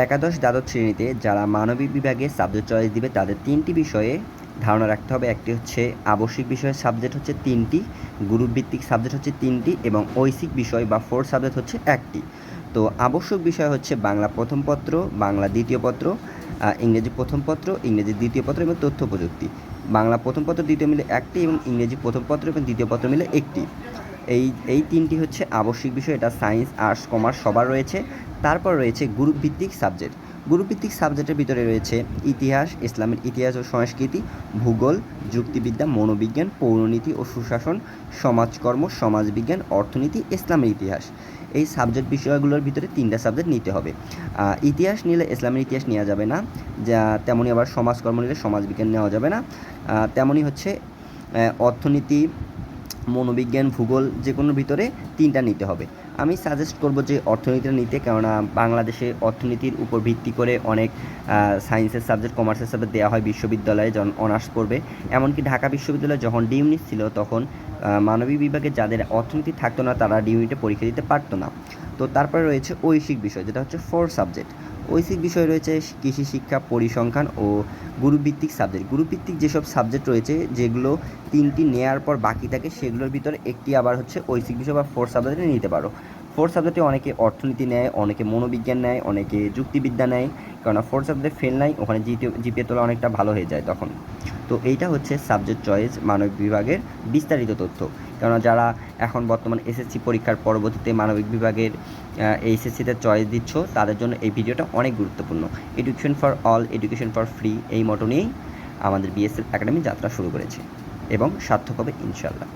একাদশ দ্বাদশ শ্রেণীতে যারা মানবিক বিভাগে সাবজেক্ট চয়েস দিবে, তাদের তিনটি বিষয়ে ধারণা রাখতে হবে। একটি হচ্ছে আবশ্যিক বিষয়ের সাবজেক্ট হচ্ছে তিনটি গ্রুপ ভিত্তিক সাবজেক্ট হচ্ছে তিনটি এবং ঐশিক বিষয় বা ফোর সাবজেক্ট হচ্ছে একটি। তো আবশ্যক বিষয় হচ্ছে বাংলা প্রথম পত্র, বাংলা দ্বিতীয় পত্র ইংরেজি প্রথম পত্র, ইংরেজি দ্বিতীয় পত্র এবং তথ্য প্রযুক্তি। বাংলা প্রথম পত্র দ্বিতীয় মিলে একটি এবং ইংরেজি প্রথম পত্র এবং দ্বিতীয় পত্র মিলে একটি। এই এই তিনটি হচ্ছে আবশ্যিক বিষয়, এটা সায়েন্স আর্টস কমার্স সবার রয়েছে। তারপর রয়েছে গ্রুপ ভিত্তিক সাবজেক্ট গ্রুপ ভিত্তিক সাবজেক্টের ভিতরে রয়েছে ইতিহাস, ইসলামের ইতিহাস ও সংস্কৃতি, ভূগোল, যুক্তিবিদ্যা, মনোবিজ্ঞান, পৌরনীতি ও সুশাসন, সমাজকর্ম, সমাজবিজ্ঞান, অর্থনীতি, ইসলামের ইতিহাস। এই সাবজেক্ট বিষয়গুলোর ভিতরে তিনটা সাবজেক্ট নিতে হবে। ইতিহাস নিলে ইসলামের ইতিহাস নেওয়া যাবে না, যা, তেমনি আবার সমাজকর্ম নিলে সমাজবিজ্ঞান নেওয়া যাবে না। তেমনই হচ্ছে অর্থনীতি মনোবিজ্ঞান, ভূগোল যে কোনো ভিতরে তিনটা নিতে হবে। আমি সাজেস্ট করব যে অর্থনীতিটা নিতে, কেননা বাংলাদেশে অর্থনীতির উপর ভিত্তি করে অনেক সায়েন্সের সাবজেক্ট কমার্সের সাবজেক্ট দেওয়া হয় বিশ্ববিদ্যালয়ে যখন অনার্স পড়বে। এমনকি ঢাকা বিশ্ববিদ্যালয়ে যখন ডিউনিট ছিল তখন মানবিক বিভাগে যাদের অর্থনীতি থাকতো না তারা ডিউনিটে পরীক্ষা দিতে পারতো না। তো তারপরে রয়েছে ঐশিক বিষয়, যেটা হচ্ছে ফোর সাবজেক্ট ঐশিক বিষয় রয়েছে কৃষি শিক্ষা, পরিসংখ্যান ও গুরুভিত্তিক সাবজেক্ট গুরুভিত্তিক যেসব সাবজেক্ট রয়েছে, যেগুলো তিনটি নেয়ার পর বাকি থাকে, সেগুলোর ভিতরে একটি আবার হচ্ছে ঐশিক বিষয় বা ফোর সাবজেক্টে নিতে পারো। ফোর সাবজেক্টে অনেকে অর্থনীতি নেয়, অনেকে মনোবিজ্ঞান নেয়, অনেকে যুক্তিবিদ্যা নেয়। কেননা ফোর সাবজেক্টে ফেল নাই, ওখানে জিপিএ জিপিএ তোলা অনেকটা ভালো হয়ে যায় তখন। তো এইটা হচ্ছে সাবজেক্ট চয়েস মানবিক বিভাগের বিস্তারিত তথ্য। কেননা যারা এখন বর্তমান এসএসসি পরীক্ষার পরবর্তীতে মানবিক বিভাগের এইচএসসিতে চয়েস দিচ্ছ, তাদের জন্য এই ভিডিওটা অনেক গুরুত্বপূর্ণ। Education for all education for free এই মটো নিয়েই আমাদের বিএসএল একাডেমি যাত্রা শুরু করেছে এবং সার্থক হবে ইনশাল্লাহ